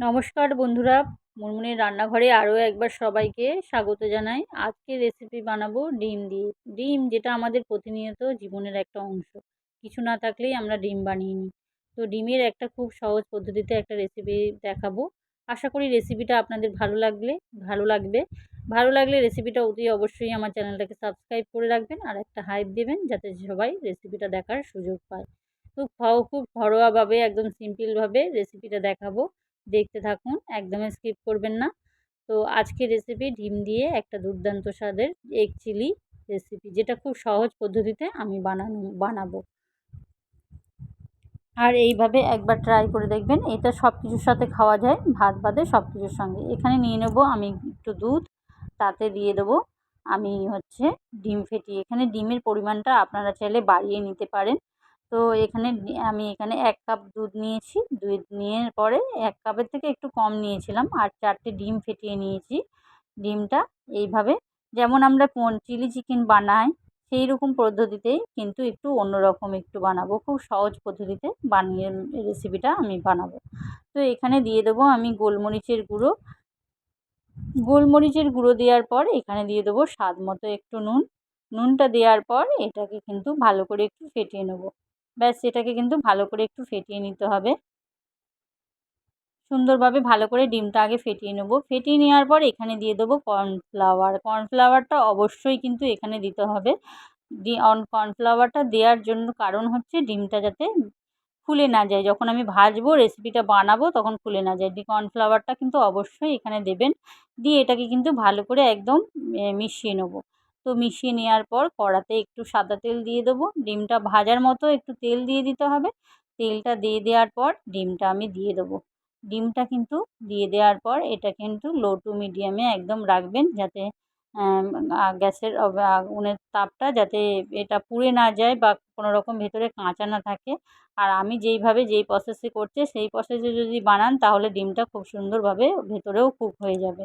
নমস্কার বন্ধুরা মুনমুনির রান্নাঘরে আরও একবার সবাইকে স্বাগত জানাই। আজকে রেসিপি বানাবো ডিম দিয়ে। ডিম যেটা আমাদের প্রতিনিয়ত জীবনের একটা অংশ। কিছু না থাকলেই আমরা ডিম বানিয়ে নিই। তো ডিমের একটা খুব সহজ পদ্ধতিতে একটা রেসিপি দেখাবো। আশা করি রেসিপিটা আপনাদের ভালো লাগলে, ভালো লাগবে। ভালো লাগলে রেসিপিটা অতি অবশ্যই আমার চ্যানেলটাকে সাবস্ক্রাইব করে রাখবেন আর একটা হাইপ দেবেন যাতে সবাই রেসিপিটা দেখার সুযোগ পায়। খুব খুব ঘরোয়াভাবে, একদম সিম্পলভাবে রেসিপিটা দেখাবো। দেখতে থাকুন, একদমই স্কিপ করবেন না। তো আজকে রেসিপি ডিম দিয়ে একটা দুর্দান্ত স্বাদের এগ চিলি রেসিপি যেটা খুব সহজ পদ্ধতিতে আমি বানানো, বানাবো। আর এইভাবে একবার ট্রাই করে দেখবেন, এটা সব কিছুর সাথে খাওয়া যায়, ভাত বাদে সব কিছুর সঙ্গে। এখানে নিয়ে নেব আমি একটু দুধ, তাতে দিয়ে দেবো আমি হচ্ছে ডিম ফেটিয়ে। এখানে ডিমের পরিমাণটা আপনারা চাইলে বাড়িয়ে নিতে পারেন। তো এখানে আমি এখানে এক কাপ দুধ নিয়েছি। দুধ নিয়ে পরে এক কাপের থেকে একটু কম নিয়েছিলাম আর চারটে ডিম ফেটিয়ে নিয়েছি। ডিমটা এইভাবে যেমন আমরা চিলি চিকেন বানাই সেই রকম পদ্ধতিতেই কিন্তু একটু অন্যরকম একটু বানাবো। খুব সহজ পদ্ধতিতে বানিয়ে রেসিপিটা আমি বানাবো। তো এখানে দিয়ে দেবো আমি গোলমরিচের গুঁড়ো। গোলমরিচের গুঁড়ো দেওয়ার পর এখানে দিয়ে দেবো স্বাদ মতো একটু নুন। নুনটা দেওয়ার পর এটাকে কিন্তু ভালো করে একটু ফেটিয়ে নেব। ব্যাস, এটাকে কিন্তু ভালো করে একটু ফেটিয়ে নিতে হবে। সুন্দরভাবে ভালো করে ডিমটা আগে ফেটিয়ে নেব। ফেটিয়ে নেওয়ার পর এখানে দিয়ে দেবো কর্নফ্লাওয়ার। কর্নফ্লাওয়ারটা অবশ্যই কিন্তু এখানে দিতে হবে। কর্নফ্লাওয়ারটা দেওয়ার জন্য কারণ হচ্ছে ডিমটা যাতে ফুলে না যায়। যখন আমি ভাজবো, রেসিপিটা বানাবো, তখন ফুলে না যায়। কর্নফ্লাওয়ারটা কিন্তু অবশ্যই এখানে দেবেন। দিয়ে এটাকে কিন্তু ভালো করে একদম মিশিয়ে নেব। তো মিশিয়ে নেওয়ার পর কড়াতে একটু সাদা তেল দিয়ে দেবো। ডিমটা ভাজার মতো একটু তেল দিয়ে দিতে হবে। তেলটা দিয়ে দেওয়ার পর ডিমটা আমি দিয়ে দেবো। ডিমটা কিন্তু দিয়ে দেওয়ার পর এটা কিন্তু লো টু মিডিয়ামে একদম রাখবেন যাতে গ্যাসের আগুনের তাপটা যাতে এটা পুড়ে না যায় বা কোনো রকম ভেতরে কাঁচা না থাকে। আর আমি যেইভাবে যেই প্রসেসে করছি, সেই প্রসেসে যদি বানান তাহলে ডিমটা খুব সুন্দরভাবে ভেতরেও কুক হয়ে যাবে।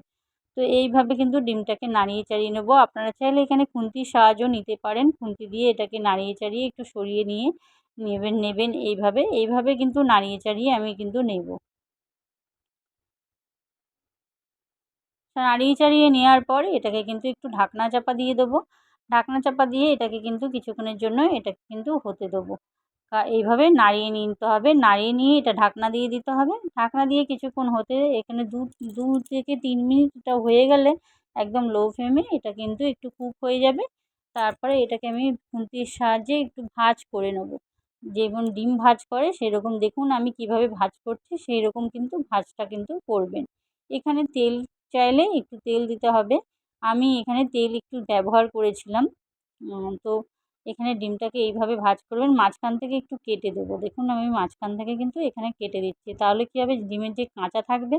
তো এইভাবে কিন্তু ডিমটাকে নাড়িয়ে চাড়িয়ে নেব। আপনারা চাইলে এখানে খুন্তির সাহায্য নিতে পারেন। খুন্তি দিয়ে এটাকে নাড়িয়ে চাড়িয়ে একটু সরিয়ে নিয়ে নেবেন নেবেন এইভাবে। এইভাবে কিন্তু নাড়িয়ে চাড়িয়ে আমি কিন্তু নেব। নাড়িয়ে চাড়িয়ে নেওয়ার পর এটাকে কিন্তু একটু ঢাকনা চাপা দিয়ে দেবো। ঢাকনা চাপা দিয়ে এটাকে কিন্তু কিছুক্ষণের জন্য এটাকে কিন্তু হতে দেবো। এইভাবে নাড়িয়ে নিতে হবে। নাড়িয়ে নিয়ে এটা ঢাকনা দিয়ে দিতে হবে। ঢাকনা দিয়ে কিছুক্ষণ হতে এখানে দু দু থেকে তিন মিনিট এটা হয়ে গেলে একদম লো ফ্লেমে এটা কিন্তু একটু কুক হয়ে যাবে। তারপরে এটাকে আমি খুন্তির সাহায্যে একটু ভাজ করে নেব। যেমন ডিম ভাজ করে সেরকম দেখুন আমি কীভাবে ভাজ করছি সেই রকম কিন্তু ভাজটা কিন্তু করবেন। এখানে তেল চাইলে একটু তেল দিতে হবে। আমি এখানে তেল একটু ব্যবহার করেছিলাম। তো এখানে ডিমটাকে এইভাবে ভাজ করবেন, মাঝখান থেকে একটু কেটে দেবো। দেখুন, আমি মাঝখান থেকে কিন্তু এখানে কেটে দিচ্ছি। তাহলে কী হবে? ডিমের যে কাঁচা থাকবে,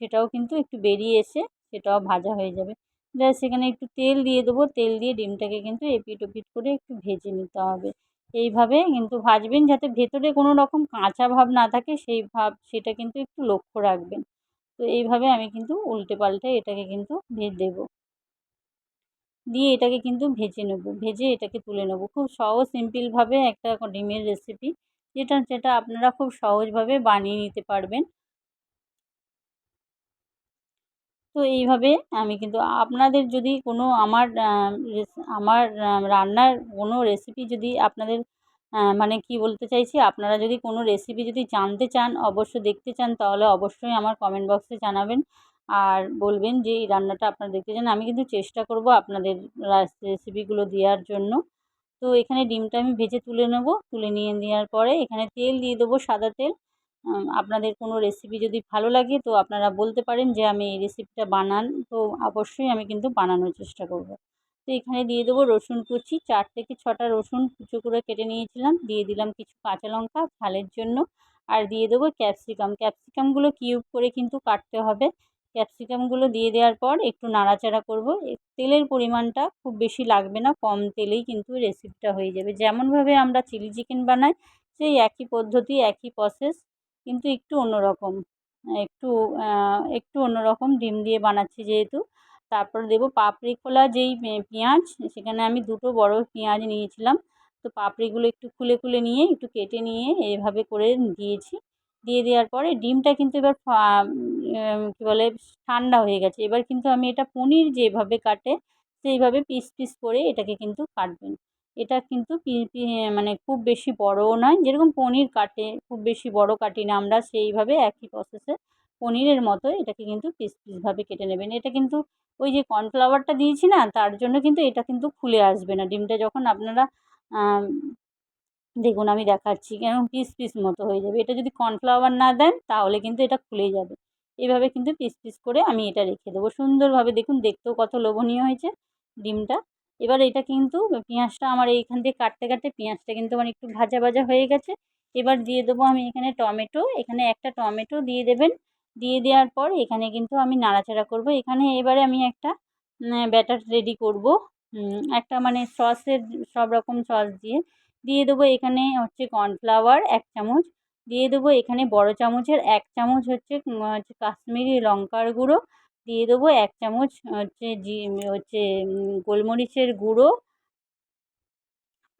সেটাও কিন্তু একটু বেরিয়ে এসে সেটাও ভাজা হয়ে যাবে। জাস্ট সেখানে একটু তেল দিয়ে দেবো। তেল দিয়ে ডিমটাকে কিন্তু এপিট ওপিট করে একটু ভেজে নিতে হবে। এইভাবে কিন্তু ভাজবেন যাতে ভেতরে কোনো রকম কাঁচা ভাব না থাকে, সেই ভাব, সেটা কিন্তু একটু লক্ষ্য রাখবেন। তো এইভাবে আমি কিন্তু উল্টে পাল্টে এটাকে কিন্তু ভেজে দেবো। দিয়ে এটাকে কিন্তু ভেজে নেব, ভেজে এটাকে তুলে নেব। খুব সহজ সিম্পলভাবে একটা ডিমের রেসিপি যেটা যেটা আপনারা খুব সহজভাবে বানিয়ে নিতে পারবেন। তো এইভাবে আমি কিন্তু আপনাদের যদি কোনো আমার আমার রান্নার কোনো রেসিপি যদি আপনাদের মানে কি বলতে চাইছি, আপনারা যদি কোনো রেসিপি যদি জানতে চান, অবশ্য দেখতে চান, তাহলে অবশ্যই আমার কমেন্ট বক্সে জানাবেন। আর বলবেন যে, এই রান্নাটা আপনারা দেখতে চান। আমি কিন্তু চেষ্টা করব আপনাদের রেসিপিগুলো দেওয়ার জন্য। তো এখানে ডিমটা আমি ভেজে তুলে নেব। তুলে নিয়ে নেওয়ার পরে এখানে তেল দিয়ে দেবো সাদা তেল। আপনাদের কোনো রেসিপি যদি ভালো লাগে তো আপনারা বলতে পারেন যে, আমি এই রেসিপিটা বানান। তো অবশ্যই আমি কিন্তু বানানোর চেষ্টা করব। তো এখানে দিয়ে দেবো রসুন কুচি। চার থেকে ছটা রসুন কুচো করে কেটে নিয়েছিলাম। দিয়ে দিলাম কিছু কাঁচা লঙ্কা ঝালের জন্য। আর দিয়ে দেবো ক্যাপসিকাম। ক্যাপসিকামগুলো কিউব করে কিন্তু কাটতে হবে। ক্যাপসিকামগুলো দিয়ে দেওয়ার পর একটু নাড়াচাড়া করব। তেলের পরিমাণটা খুব বেশি লাগবে না, কম তেলেই কিন্তু রেসিপিটা হয়ে যাবে। যেমনভাবে আমরা চিলি চিকেন বানাই, সেই একই পদ্ধতি, একই প্রসেস কিন্তু একটু অন্যরকম। একটু একটু অন্যরকম ডিম দিয়ে বানাচ্ছি যেহেতু। তারপর দেবো পাপড়ি খোলা যেই পেঁয়াজ, সেখানে আমি দুটো বড় পেঁয়াজ নিয়েছিলাম। তো পাপড়িগুলো একটু খুলে খুলে নিয়ে, একটু কেটে নিয়ে, এইভাবে করে দিয়েছি। দিয়ে দেওয়ার পরে ডিমটা কিন্তু এবার কী বলে, ঠান্ডা হয়ে গেছে। এবার কিন্তু আমি এটা পনির যেভাবে কাটে, সেইভাবে পিস পিস করে এটাকে কিন্তু কাটবেন। এটা কিন্তু মানে খুব বেশি বড়ও নয়, যেরকম পনির কাটে, খুব বেশি বড় কাটি না। আমরা সেইভাবে একই প্রসেসে পনিরের মতো এটাকে কিন্তু পিস পিসভাবে কেটে নেবেন। এটা কিন্তু ওই যে কর্নফ্লাওয়ারটা দিয়েছি না, তার জন্য কিন্তু এটা কিন্তু খুলে আসবে না। ডিমটা যখন আপনারা দেখুন আমি দেখাচ্ছি কেমন পিস পিস মতো হয়ে যাবে। এটা যদি কর্নফ্লাওয়ার না দেন তাহলে কিন্তু এটা খুলে যাবে। এভাবে কিন্তু পিস পিস করে আমি এটা রেখে দেবো। সুন্দরভাবে দেখুন, দেখতেও কত লোভনীয় হয়েছে ডিমটা। এবার এটা কিন্তু পেঁয়াজটা আমার এইখান দিয়ে কাটতে কাটতে পেঁয়াজটা কিন্তু আমার একটু ভাজা ভাজা হয়ে গেছে। এবার দিয়ে দেবো আমি এখানে টমেটো। এখানে একটা টমেটো দিয়ে দেবেন। দিয়ে দেওয়ার পর এখানে কিন্তু আমি নাড়াচাড়া করব। এখানে এবারে আমি একটা ব্যাটার রেডি করব। একটা মানে সসের সব রকম সস দিয়ে। দিয়ে দেবো এখানে হচ্ছে কর্নফ্লাওয়ার এক চামচ, দিয়ে দেবো এখানে বড় চামচের এক চামচ হচ্ছে কাশ্মীরি লঙ্কার গুঁড়ো, দিয়ে দেবো এক চামচ হচ্ছে জি, হচ্ছে গোলমরিচের গুঁড়ো।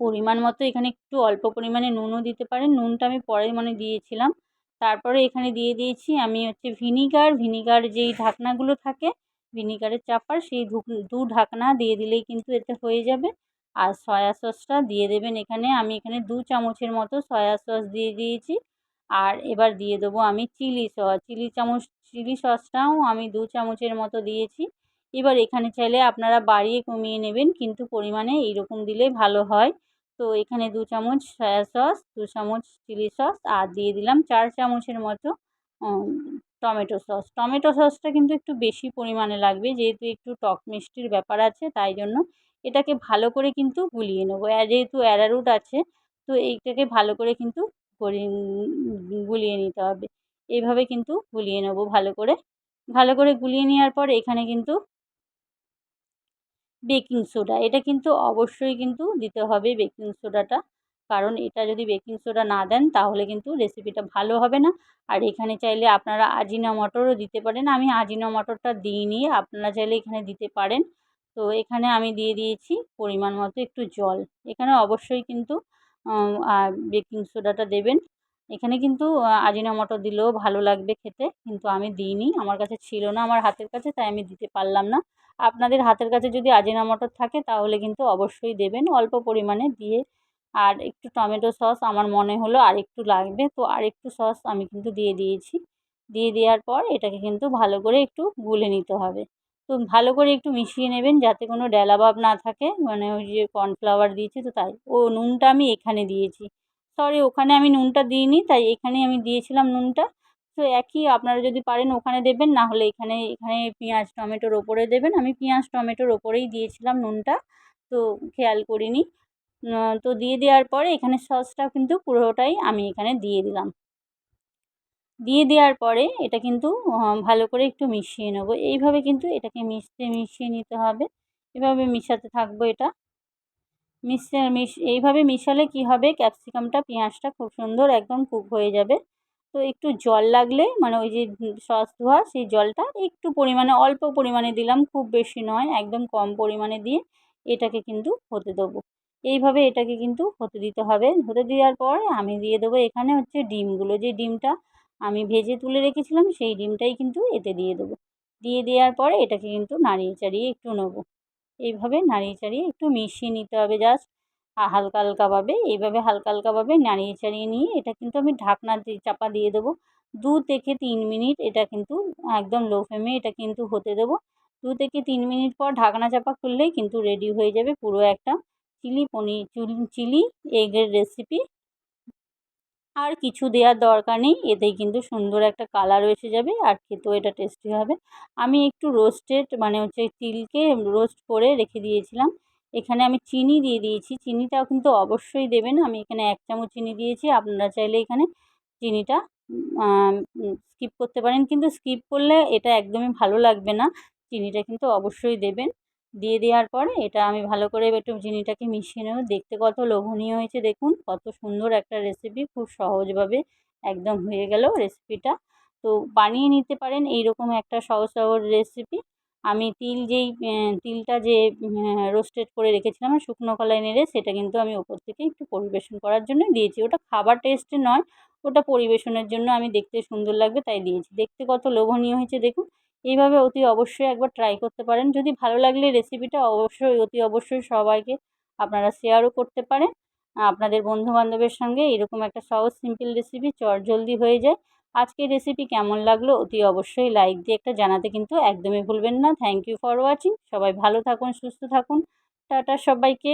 পরিমাণ মতো এখানে একটু অল্প পরিমাণে নুনও দিতে পারেন, নুনটা আমি পরে মানে দিয়েছিলাম। তারপরে এখানে দিয়ে দিয়েছি আমি হচ্ছে ভিনিগার ভিনিগার যেই ঢাকনাগুলো থাকে, ভিনিগারের চাপার সেই দু ঢাকনা দিয়ে দিলেই কিন্তু এতে হয়ে যাবে। আর সয়া সসটা দিয়ে দেবেন এখানে। আমি এখানে দু চামচের মতো সয়া সস দিয়ে দিয়েছি। আর এবার দিয়ে দেবো আমি চিলি সস চিলি চামচ চিলি সসটাও আমি দু চামচের মতো দিয়েছি। এবার এখানে চাইলে আপনারা বাড়িয়ে কমিয়ে নেবেন, কিন্তু পরিমাণে এইরকম দিলে ভালো হয়। তো এখানে দু চামচ সয়া সস দু চামচ চিলি সস আর দিয়ে দিলাম চার চামচের মতো টমেটো সস টমেটো সসটা কিন্তু একটু বেশি পরিমাণে লাগবে, যেহেতু একটু টক মিষ্টির ব্যাপার আছে, তাই জন্য এটাকে ভালো করে কিন্তু গুলিয়ে নেব। যেহেতু অ্যারারুট আছে, তো এইটাকে ভালো করে কিন্তু গলিয়ে নিতে হবে। এইভাবে কিন্তু গুলিয়ে নেব ভালো করে। ভালো করে গুলিয়ে নেওয়ার পর এখানে কিন্তু বেকিং সোডা এটা কিন্তু অবশ্যই কিন্তু দিতে হবে বেকিং সোডাটা কারণ এটা যদি বেকিং সোডা না দেন, তাহলে কিন্তু রেসিপিটা ভালো হবে না। আর এখানে চাইলে আপনারা আজিনা মটরও দিতে পারেন। আমি আজিনা মটরটা দিইনি আপনারা চাইলে এখানে দিতে পারেন। তো এখানে আমি দিয়ে দিয়েছি পরিমাণ মতো একটু জল। এখানে অবশ্যই কিন্তু বেকিং সোডাটা দেবেন। এখানে কিন্তু মটর দিলেও ভালো লাগবে খেতে, কিন্তু আমি দিইনি। আমার কাছে ছিল না আমার হাতের কাছে, তাই আমি দিতে পারলাম না। আপনাদের হাতের কাছে যদি মটর থাকে, তাহলে কিন্তু অবশ্যই দেবেন। অল্প পরিমাণে দিয়ে, আর একটু টমেটো সস আমার মনে হলো আর একটু লাগবে, তো আর একটু সস আমি কিন্তু দিয়ে দিয়েছি। দিয়ে দেওয়ার পর এটাকে কিন্তু ভালো করে একটু গুলে নিতে হবে। তো ভালো করে একটু মিশিয়ে নেবেন যাতে কোনো ডেলা না থাকে। মানে ওই যে কর্নফ্লাওয়ার দিয়েছি তো তাই। ও নুনটা আমি এখানে দিয়েছি। সরি, ওখানে আমি নুনটা দিইনি, তাই এখানেই আমি দিয়েছিলাম নুনটা। তো একই আপনারা যদি পারেন ওখানে দেবেন, না হলে এখানে এখানে পেঁয়াজ, টমেটোর ওপরে দেবেন। আমি পেঁয়াজ, টমেটোর ওপরেই দিয়েছিলাম নুনটা, তো খেয়াল করিনি। তো দিয়ে দেওয়ার পরে এখানে সসটা কিন্তু পুরোটাই আমি এখানে দিয়ে দিলাম। দিয়ে দেওয়ার পরে এটা কিন্তু ভালো করে একটু মিশিয়ে নেব। এইভাবে কিন্তু এটাকে মিশতে, মিশিয়ে নিতে হবে। এভাবে মিশাতে থাকব এটা। মিশে, মিশ, এইভাবে মিশালে কি হবে? ক্যাপসিকামটা, পেঁয়াজটা খুব সুন্দর একদম কুক হয়ে যাবে। তো একটু জল লাগলে মানে ওই যে সস ধোয়া, সেই জলটা একটু পরিমাণে, অল্প পরিমাণে দিলাম, খুব বেশি নয়, একদম কম পরিমাণে দিয়ে এটাকে কিন্তু হতে দেবো। এইভাবে এটাকে কিন্তু হতে দিতে হবে। হতে দেওয়ার পর আমি দিয়ে দেবো এখানে হচ্ছে ডিমগুলো। যে ডিমটা আমি ভেজে তুলে রেখেছিলাম, সেই ডিমটাই কিন্তু এতে দিয়ে দেবো। দিয়ে দেওয়ার পরে এটাকে কিন্তু নাড়িয়ে চাড়িয়ে একটু নেব। এইভাবে নাড়িয়ে চাড়িয়ে একটু মিশিয়ে নিতে হবে জাস্ট হালকা হালকাভাবে এইভাবে হালকা হালকাভাবে নাড়িয়ে চাড়িয়ে নিয়ে এটা কিন্তু আমি ঢাকনা চাপা দিয়ে দেবো। দু থেকে তিন মিনিট এটা কিন্তু একদম লো ফ্লেমে এটা কিন্তু হতে দেবো। দু থেকে তিন মিনিট পর ঢাকনা চাপা খুললেই কিন্তু রেডি হয়ে যাবে পুরো একটা চিলি পনির, চিলি এগের রেসিপি আর কিছু দেওয়ার দরকার নেই, এতেই কিন্তু সুন্দর একটা কালার এসে যাবে আর খেতেও এটা টেস্টি হবে। আমি একটু রোস্টেড মানে হচ্ছে তিলকে রোস্ট করে রেখে দিয়েছিলাম। এখানে আমি চিনি দিয়ে দিয়েছি। চিনিটাও কিন্তু অবশ্যই দেবেন। আমি এখানে এক চামচ চিনি দিয়েছি। আপনারা চাইলে এখানে চিনিটা স্কিপ করতে পারেন। কিন্তু স্কিপ করলে এটা একদমই ভালো লাগবে না। চিনিটা কিন্তু অবশ্যই দেবেন। দিয়ে দেওয়ার পরে এটা আমি ভালো করে একটু চিনিটাকে মিশিয়ে নেব। দেখতে কত লোভনীয় হয়েছে দেখুন, কত সুন্দর একটা রেসিপি খুব সহজভাবে একদম হয়ে গেল রেসিপিটা তো বানিয়ে নিতে পারেন এইরকম একটা সহজ সহজ রেসিপি আমি তিল যেই তিলটা যে রোস্টেড করে রেখেছিলাম, শুকনো কলাই নেড়ে সেটা কিন্তু আমি ওপর থেকে একটু পরিবেশন করার জন্য দিয়েছি। ওটা খাবার টেস্টে নয়, ওটা পরিবেশনের জন্য আমি দেখতে সুন্দর লাগবে তাই দিয়েছি। দেখতে কত লোভনীয় হয়েছে দেখুন এইভাবে অতি অবশ্যই একবার ট্রাই করতে পারেন। যদি ভালো লাগলে রেসিপিটা অবশ্যই, অতি অবশ্যই সবাইকে আপনারা শেয়ারও করতে পারেন। আপনাদের বন্ধুবান্ধবের সঙ্গে এরকম একটা সহজ সিম্পল রেসিপি চটজলদি হয়ে যায়। আজকের রেসিপি কেমন লাগল অতি অবশ্যই লাইক দিয়ে একটা জানাতে কিন্তু একদমই ভুলবেন না। থ্যাংক ইউ ফর ওয়াচিং সবাই ভালো থাকুন, সুস্থ থাকুন। টাটা সবাইকে।